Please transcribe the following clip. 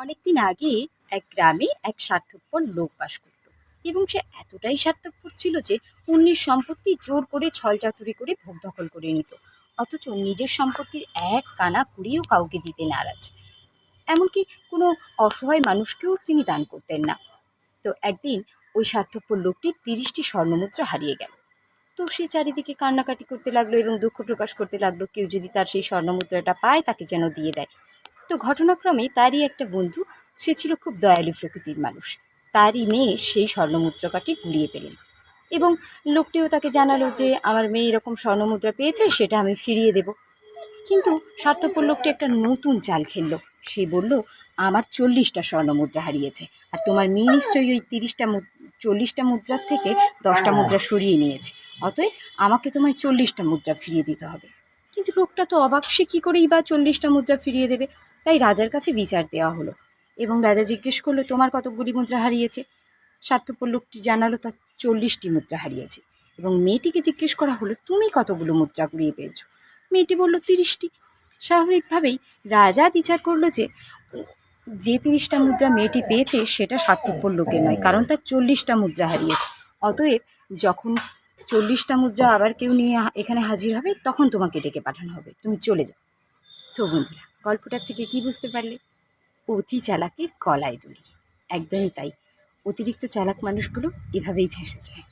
অনেকদিন আগে এক গ্রামে এক স্বার্থপর লোক বাস করত এবং সে এতটাই স্বার্থপর ছিল যে অন্যের সম্পত্তি জোর করে ছলচাতুরি করে ভোগ দখল করে নিত। অথচ নিজের সম্পত্তির এক কানা কুড়িও কাউকে দিতে নারাজ। এমনকি কোনো অসহায় মানুষকেও তিনি দান করতেন না। তো একদিন ওই স্বার্থপর লোকটি তিরিশটি স্বর্ণমুদ্রা হারিয়ে গেল। তো সে চারিদিকে কান্নাকাটি করতে লাগল এবং দুঃখ প্রকাশ করতে লাগল। কেউ যদি তার সেই স্বর্ণমুদ্রাটা পায়, তাকে যেন দিয়ে দেয়। তো ঘটনাক্রমে তারই একটা বন্ধু, সে ছিল খুব দয়ালু প্রকৃতির মানুষ। তারই মেয়ে সেই স্বর্ণমুদ্রাকাটি কুড়িয়ে পেলেন। এবং লোকটিও তাকে জানালো যে, আমার মেয়ে এরকম স্বর্ণমুদ্রা পেয়েছে, সেটা আমি ফিরিয়ে দেব। কিন্তু স্বার্থপর লোকটি একটা নতুন চাল খেললো। সে বলল, আমার চল্লিশটা স্বর্ণমুদ্রা হারিয়েছে, আর তোমার মেয়ে নিশ্চয়ই ওই তিরিশটা চল্লিশটা মুদ্রার থেকে দশটা মুদ্রা সরিয়ে নিয়েছে। অতএব আমাকে তোমায় চল্লিশটা মুদ্রা ফিরিয়ে দিতে হবে। কিন্তু লোকটা তো অবাক, সে কী করেই বা চল্লিশটা মুদ্রা ফিরিয়ে দেবে? তাই রাজার কাছে বিচার দেওয়া হলো। এবং রাজা জিজ্ঞেস করল, তোমার কতগুলি মুদ্রা হারিয়েছে? স্বার্থপর লোকটি জানালো, তার চল্লিশটি মুদ্রা হারিয়েছে। এবং মেয়েটিকে জিজ্ঞেস করা হলো, তুমি কতগুলো মুদ্রা কুড়িয়ে পেয়েছ? মেয়েটি বলল, তিরিশটি। স্বাভাবিকভাবেই রাজা বিচার করল যে যে তিরিশটা মুদ্রা মেয়েটি পেয়েছে সেটা স্বার্থপর লোকের নয়, কারণ তার চল্লিশটা মুদ্রা হারিয়েছে। অতএব যখন চল্লিশটা মুদ্রা আবার কেউ নিয়ে এখানে হাজির হবে, তখন তোমাকে ডেকে পাঠানো হবে। তুমি চলে যাও। তো বন্ধুরা, গল্পটার থেকে কি বুঝতে পারলে? অতি চালাকের কলায় দড়ি একদমই তাই। অতিরিক্ত চালাক মানুষগুলো এভাবেই ভেসে যায়।